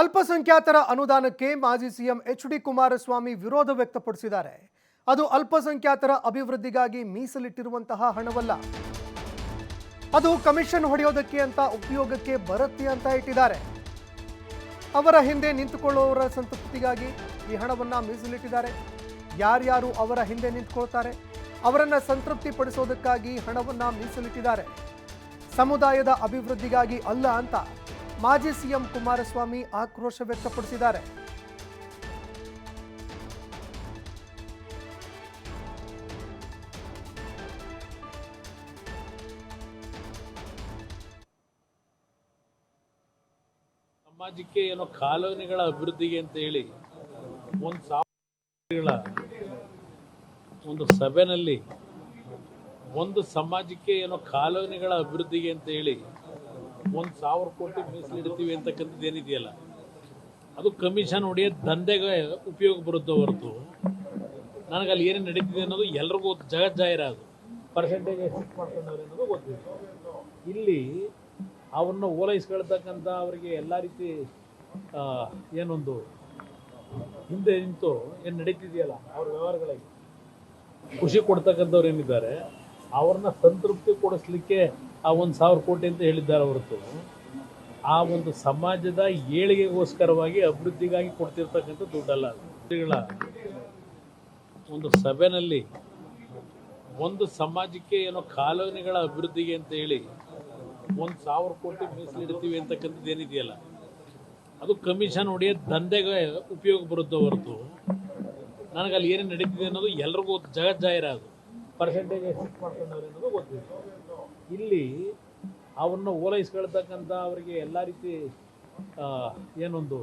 ಅಲ್ಪಸಂಖ್ಯಾತರ ಅನುದಾನಕ್ಕೆ ಮಾಜಿ CM H D Kumaraswamy ವಿರೋಧ ವ್ಯಕ್ತಪಡಿಸಿದ್ದಾರೆ. ಅದು ಅಲ್ಪಸಂಖ್ಯಾತರ ಅಭಿವೃದ್ಧಿಗಾಗಿ ಮೀಸಲಿಟ್ಟಿರುವಂತಹ ಹಣವಲ್ಲ. ಅದು ಕಮಿಷನ್ ಹೊಡೆಯೋದಕ್ಕೆ ಅಂತ ಉಪಯೋಗಕ್ಕೆ ಬರುತ್ತೆ ಅಂತ ಇಟ್ಟಿದ್ದಾರೆ. ಅವರ ಹಿಂದೆ ನಿಂತುಕೊಳ್ಳುವವರ ಸಂತೃಪ್ತಿಗಾಗಿ ಈ ಹಣವನ್ನು ಮೀಸಲಿಟ್ಟಿದ್ದಾರೆ. ಯಾರ್ಯಾರು ಅವರ ಹಿಂದೆ ನಿಂತ್ಕೊಳ್ತಾರೆ, ಅವರನ್ನು ಸಂತೃಪ್ತಿ ಪಡಿಸೋದಕ್ಕಾಗಿ ಹಣವನ್ನು ಮೀಸಲಿಟ್ಟಿದ್ದಾರೆ. ಸಮುದಾಯದ ಅಭಿವೃದ್ಧಿಗಾಗಿ ಅಲ್ಲ ಅಂತ ಮಾಜಿ ಸಿಎಂ ಕುಮಾರಸ್ವಾಮಿ ಆಕ್ರೋಶ ವ್ಯಕ್ತಪಡಿಸಿದ್ದಾರೆ. ಸಮಾಜಕ್ಕೆ ಏನೋ ಕಾಲೋನಿಗಳ ಅಭಿವೃದ್ಧಿಗೆ ಅಂತ ಹೇಳಿ ಒಂದು ಸಾವಿರ ಒಂದು ಸಭೆನಲ್ಲಿ ಒಂದು ಸಮಾಜಕ್ಕೆ ಏನೋ ಕಾಲೋನಿಗಳ ಅಭಿವೃದ್ಧಿಗೆ ಅಂತ ಹೇಳಿ ಒಂದು ಸಾವಿರ ಕೋಟಿ ಮೀಸಲಿಡ್ತೀವಿ ಅಂತಕ್ಕಂಥದ್ದು ಏನಿದೆಯಲ್ಲ, ಅದು ಕಮಿಷನ್ ಹೊಡೆಯೋ ದಂಧೆಗೆ ಉಪಯೋಗ ಬರುತ್ತೆ ಹೊರತು ಅಲ್ಲಿ ಏನೇನು ನಡೀತಿದೆ ಅನ್ನೋದು ಎಲ್ರಿಗೂ ಜಗತ್ ಜಾಹೀರ ಅದು. ಪರ್ಸೆಂಟೇಜ್ ಎಷ್ಟು ಮಾಡ್ಕೊಂಡವ್ರೆ ಅನ್ನೋದು ಗೊತ್ತಿದೆ ಇಲ್ಲಿ ಅವನ್ನ ಓಲೈಸ್ಕೊಳ್ತಕ್ಕಂಥ ಅವರಿಗೆ ಎಲ್ಲ ರೀತಿ ಏನೊಂದು ಹಿಂದೆ ನಿಂತು ಏನು ನಡೀತಿದೆಯಲ್ಲ ಅವ್ರ ವ್ಯವಹಾರಗಳಿಗೆ, ಖುಷಿ ಕೊಡ್ತಕ್ಕಂಥವ್ರು ಏನಿದ್ದಾರೆ ಅವ್ರನ್ನ ಸಂತೃಪ್ತಿ ಕೊಡಿಸ್ಲಿಕ್ಕೆ ಆ ಒಂದು ಸಾವಿರ ಕೋಟಿ ಅಂತ ಹೇಳಿದ್ದಾರೆ ಹೊರತು. ಆ ಒಂದು ಸಮಾಜದ ಏಳಿಗೆಗೋಸ್ಕರವಾಗಿ ಅಭಿವೃದ್ಧಿಗಾಗಿ ಕೊಡ್ತಿರ್ತಕ್ಕಂಥ ದುಡ್ಡಲ್ಲ. ಒಂದು ಸಭೆನಲ್ಲಿ ಒಂದು ಸಮಾಜಕ್ಕೆ ಏನೋ ಕಾಲೋನಿಗಳ ಅಭಿವೃದ್ಧಿಗೆ ಅಂತ ಹೇಳಿ ಒಂದು ಸಾವಿರ ಕೋಟಿ ಮೀಸಲಿಡ್ತೀವಿ ಅಂತಕ್ಕಂಥದ್ದು ಏನಿದೆಯಲ್ಲ, ಅದು ಕಮಿಷನ್ ಹೊಡೆಯೋ ದಂಧೆಗೆ ಉಪಯೋಗ ಬರುತ್ತೆ ಹೊರತು. ಅಲ್ಲಿ ಏನೇನು ನಡೀತಿದೆ ಅನ್ನೋದು ಎಲ್ರಿಗೂ ಜಗಜ್ಜಾಹಿರ ಅದು ಪರ್ಸೆಂಟೇಜ್ ಎಷ್ಟು ಮಾಡ್ಕೊಂಡವ್ರೆ ಅನ್ನೋದು ಗೊತ್ತಿದೆ ಇಲ್ಲಿ ಅವ್ರನ್ನ ಓಲೈಸ್ಕೊಳ್ತಕ್ಕಂಥ ಅವರಿಗೆ ಎಲ್ಲ ರೀತಿ ಏನೊಂದು